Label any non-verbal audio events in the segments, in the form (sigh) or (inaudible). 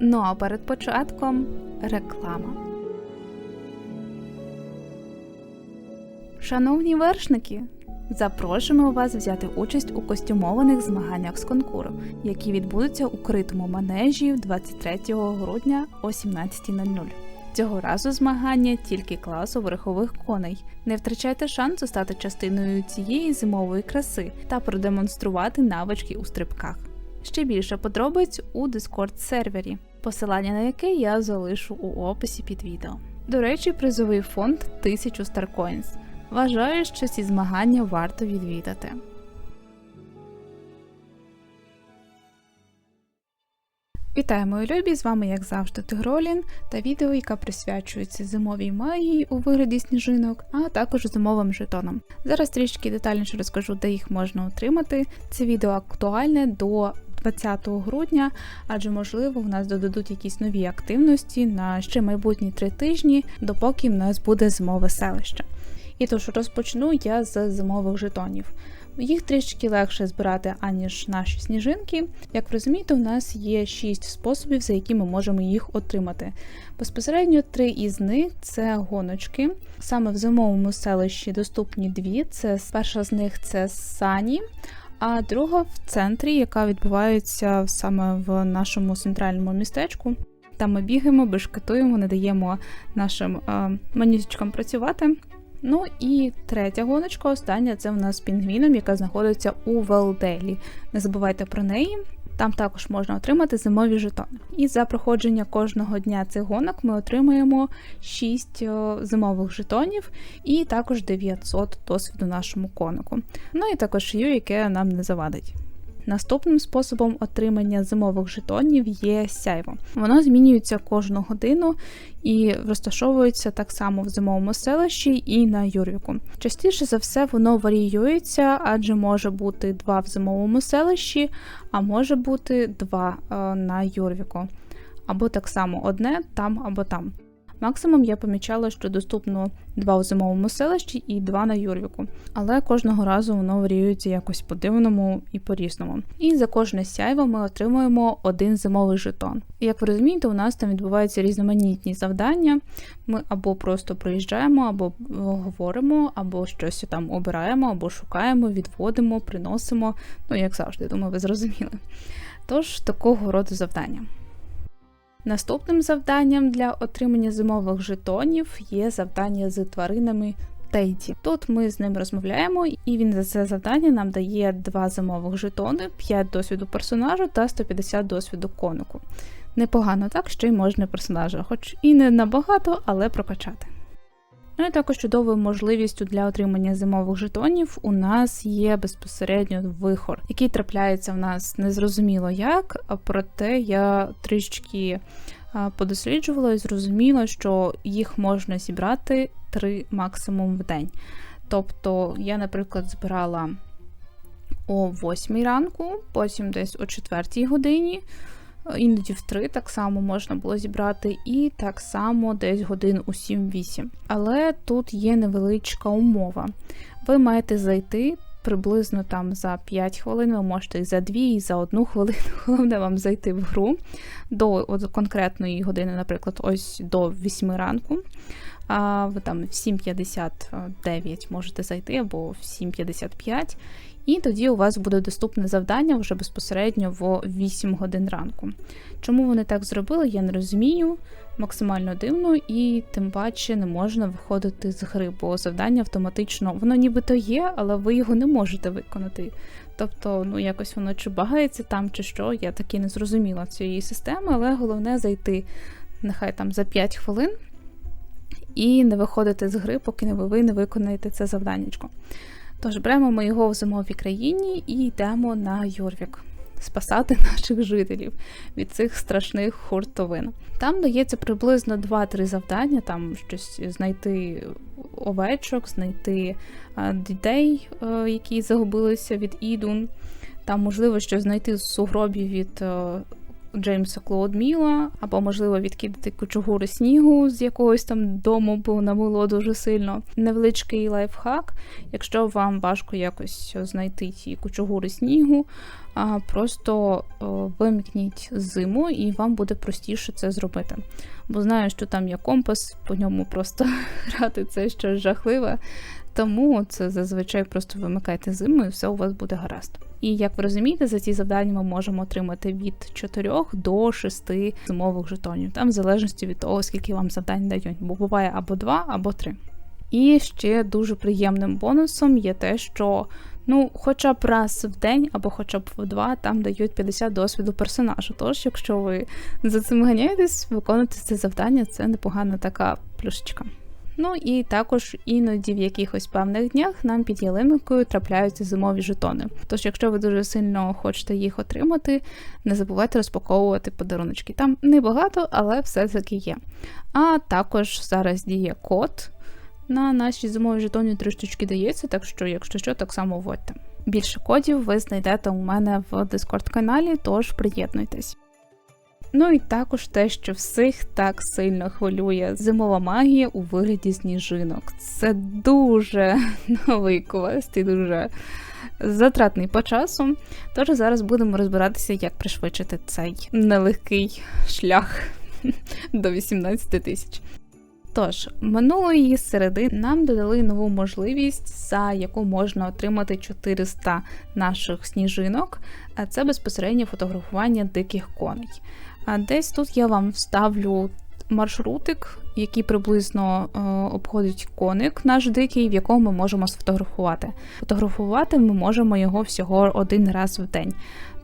Ну а перед початком реклама. Шановні вершники, запрошуємо вас взяти участь у костюмованих змаганнях з конкуру, які відбудуться у критому манежі 23 грудня о 17.00. Цього разу змагання тільки класу верхових коней. Не втрачайте шансу стати частиною цієї зимової краси та продемонструвати навички у стрибках. Ще більше подробиць у Discord сервері, посилання на яке я залишу у описі під відео. До речі, призовий фонд 1000 StarCoins. Вважаю, що ці змагання варто відвідати. Вітаю, мої любі! З вами, як завжди, Тигролін та відео, яке присвячується зимовій магії у вигляді сніжинок, а також зимовим жетонам. Зараз трішки детальніше розкажу, де їх можна отримати. Це відео актуальне до 20 грудня, адже можливо в нас додадуть якісь нові активності на ще майбутні три тижні, допоки в нас буде зимове селище. І тож розпочну я з зимових жетонів. Їх трішки легше збирати, аніж наші сніжинки. Як ви розумієте, у нас є 6 способів, за які ми можемо їх отримати. Безпосередньо три із них це гоночки. Саме в зимовому селищі доступні дві. Це перша з них це сані. А друга в центрі, яка відбувається саме в нашому центральному містечку. Там ми бігаємо, бешкетуємо, не даємо нашим е, манічкам працювати. Ну і третя гоночка, остання це в нас пінгвіном, яка знаходиться у Велделі. Не забувайте про неї. Там також можна отримати зимові жетони. І за проходження кожного дня цих гонок ми отримаємо 6 зимових жетонів і також 900 досвіду нашому конику. Ну і також ю, яке нам не завадить. Наступним способом отримання зимових жетонів є сяйво. Воно змінюється кожну годину і розташовується так само в зимовому селищі і на Юрвіку. Частіше за все, воно варіюється, адже може бути два в зимовому селищі, а може бути два е, на Юрвіку. Або так само одне там або там. Максимум я помічала, що доступно два у зимовому селищі і два на Юрвіку, але кожного разу воно варіюється якось по-дивному і по-різному. І за кожне сяйво ми отримуємо один зимовий жетон. І як ви розумієте, у нас там відбуваються різноманітні завдання. Ми або просто приїжджаємо, або говоримо, або щось там обираємо, або шукаємо, відводимо, приносимо. Ну, як завжди, думаю, ви зрозуміли. Тож такого роду завдання. Наступним завданням для отримання зимових жетонів є завдання з тваринами Тейті. Тут ми з ним розмовляємо, і він за це завдання нам дає два зимових жетони, 5 досвіду персонажу та 150 досвіду конику. Непогано так, що й можна персонажа, хоч і не набагато, але прокачати. Ну і також чудовою можливістю для отримання зимових жетонів у нас є безпосередньо вихор, який трапляється в нас незрозуміло як, проте я трішки подосліджувала і зрозуміла, що їх можна зібрати три максимум в день. Тобто я, наприклад, збирала о 8 ранку, потім десь о 4 годині. Іноді в 3 так само можна було зібрати, і так само десь годин у 7-8. Але тут є невеличка умова. Ви маєте зайти приблизно там за 5 хвилин, ви можете і за 2, і за 1 хвилину. (laughs) Головне вам зайти в гру до от, конкретної години, наприклад, ось до 8 ранку. А ви там в 7.59 можете зайти або в 7.55. І тоді у вас буде доступне завдання вже безпосередньо в 8 годин ранку. Чому вони так зробили, я не розумію. Максимально дивно, і тим паче не можна виходити з гри, бо завдання автоматично, воно нібито є, але ви його не можете виконати. Тобто, ну якось воно чи багається там, чи що, я таки не зрозуміла цієї системи, але головне зайти нехай там за 5 хвилин і не виходити з гри, поки ви не виконаєте це завданнячко. Тож беремо ми його в зимовій країні і йдемо на Йорвік. Спасати (laughs) наших жителів від цих страшних хуртовин. Там дається приблизно 2-3 завдання, там щось знайти овечок, знайти дітей, які загубилися від Ідун. Там можливо щось знайти з сугробів від Джеймса Клоудміла, або, можливо, відкидати кучугури снігу з якогось там дому, бо намило дуже сильно. Невеличкий лайфхак. Якщо вам важко якось знайти ці кучугури снігу, просто вимкніть зиму, і вам буде простіше це зробити. Бо знаю, що там є компас, по ньому просто (laughs) грати це щось жахливе. Тому це зазвичай просто вимикайте зиму і все у вас буде гаразд. І як ви розумієте, за ці завдання ми можемо отримати від 4 до 6 зимових жетонів, там в залежності від того, скільки вам завдань дають, бо буває або 2, або 3. І ще дуже приємним бонусом є те, що ну, хоча б раз в день, або хоча б в два, там дають 50 досвіду персонажу. Тож, якщо ви за цим ганяєтесь, виконуєте це завдання, це непогана така плюшечка. Ну і також іноді в якихось певних днях нам під ялинкою трапляються зимові жетони. Тож, якщо ви дуже сильно хочете їх отримати, не забувайте розпаковувати подаруночки. Там небагато, але все-таки є. А також зараз діє код. На наші зимові жетоні три дається, так що, якщо що, так само вводьте. Більше кодів ви знайдете у мене в Discord каналі, тож приєднуйтесь. Ну і також те, що всіх так сильно хвилює зимова магія у вигляді сніжинок. Це дуже (laughs) новий квест і дуже затратний по часу. Тож зараз будемо розбиратися, як пришвидшити цей нелегкий шлях (laughs) до 18 тисяч. Тож, минулої середи нам додали нову можливість, за яку можна отримати 400 наших сніжинок, а це безпосередньо фотографування диких коней. А десь тут я вам вставлю маршрутик, який приблизно е, обходить коник наш дикий, в якому ми можемо сфотографувати. Фотографувати ми можемо його всього один раз в день.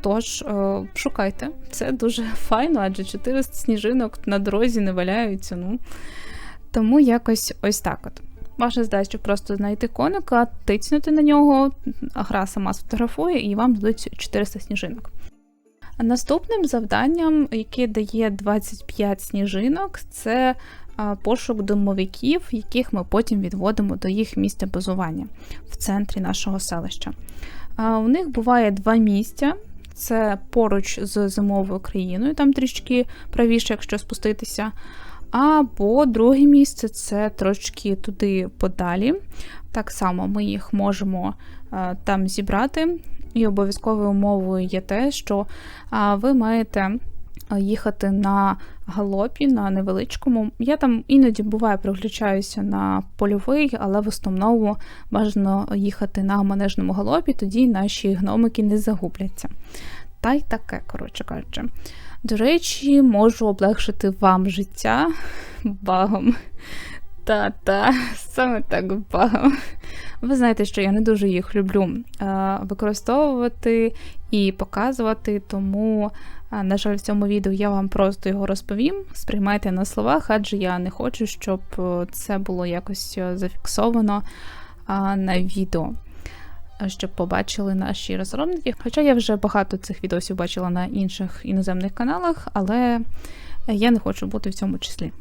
Тож е, шукайте, це дуже файно, адже 400 сніжинок на дорозі не валяються. ну... Тому якось ось так от. Ваша задача просто знайти коника, тицнути на нього, гра сама сфотографує і вам дадуть 400 сніжинок. Наступним завданням, яке дає 25 сніжинок, це пошук домовиків, яких ми потім відводимо до їх місця базування в центрі нашого селища. У них буває два місця. Це поруч з зимовою країною, там трішки правіше, якщо спуститися. Або друге місце це трошки туди подалі. Так само ми їх можемо там зібрати. І обов'язковою умовою є те, що ви маєте їхати на галопі, на невеличкому. Я там іноді буває приключаюся на польовий, але в основному бажано їхати на манежному галопі, тоді наші гномики не загубляться. Та й таке, коротше кажучи. До речі, можу облегшити вам життя багом. Та-та, (laughs) саме так багом. Ви знаєте, що я не дуже їх люблю використовувати і показувати, тому, на жаль, в цьому відео я вам просто його розповім. Сприймайте на словах, адже я не хочу, щоб це було якось зафіксовано а, на відео щоб побачили наші розробники. Хоча я вже багато цих відосів бачила на інших іноземних каналах, але я не хочу бути в цьому числі.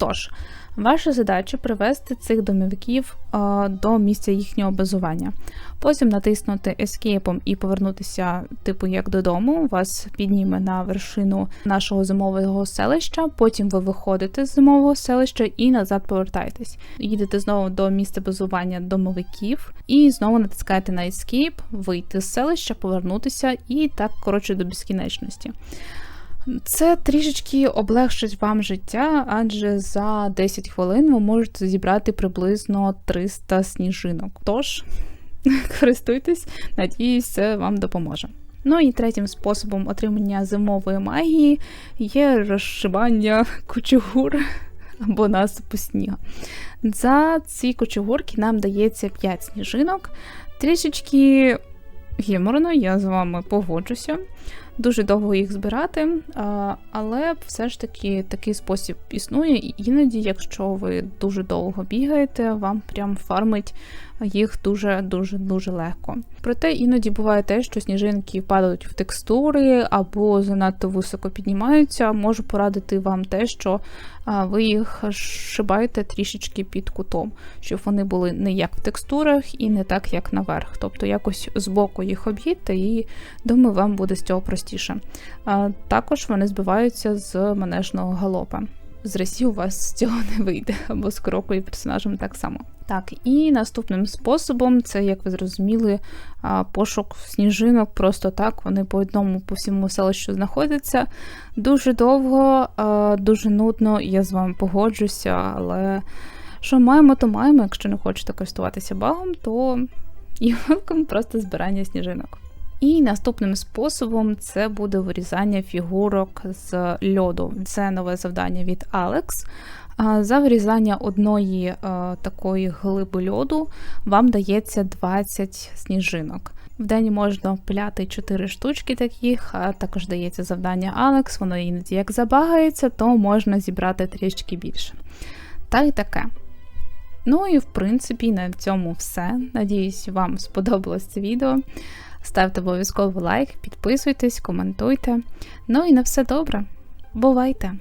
Тож, ваша задача привести цих домовиків а, до місця їхнього базування. Потім натиснути Escape і повернутися, типу, як додому. Вас підніме на вершину нашого зимового селища. Потім ви виходите з зимового селища і назад повертаєтесь. Їдете знову до місця базування домовиків, і знову натискаєте на Escape, вийти з селища, повернутися і так коротше до безкінечності. Це трішечки облегшить вам життя, адже за 10 хвилин ви можете зібрати приблизно 300 сніжинок. Тож, (laughs) користуйтесь, надіюсь, це вам допоможе. Ну і третім способом отримання зимової магії є розшибання кучугур (laughs) або насипу снігу. За ці кучугурки нам дається 5 сніжинок. Трішечки гіморно, я з вами погоджуся дуже довго їх збирати, але все ж таки такий спосіб існує. Іноді, якщо ви дуже довго бігаєте, вам прям фармить їх дуже дуже дуже легко. Проте іноді буває те, що сніжинки падають в текстури або занадто високо піднімаються. Можу порадити вам те, що ви їх шибаєте трішечки під кутом, щоб вони були не як в текстурах і не так, як наверх. Тобто якось збоку їх об'їдьте, і думаю, вам буде з цього простіше. Також вони збиваються з манежного галопа з Росії у вас з цього не вийде, або з кроку і персонажем так само. Так, і наступним способом, це, як ви зрозуміли, пошук сніжинок, просто так, вони по одному, по всьому селищу знаходяться. Дуже довго, дуже нудно, я з вами погоджуся, але що маємо, то маємо. Якщо не хочете користуватися багом, то і (laughs) велком просто збирання сніжинок. І наступним способом це буде вирізання фігурок з льоду. Це нове завдання від Алекс. За вирізання одної е, такої глиби льоду вам дається 20 сніжинок. В день можна пляти 4 штучки таких, а також дається завдання Алекс, воно іноді як забагається, то можна зібрати трішки більше. Та й таке. Ну і в принципі на цьому все. Надіюсь, вам сподобалось це відео. Ставте обов'язково лайк, підписуйтесь, коментуйте. Ну і на все добре. Бувайте!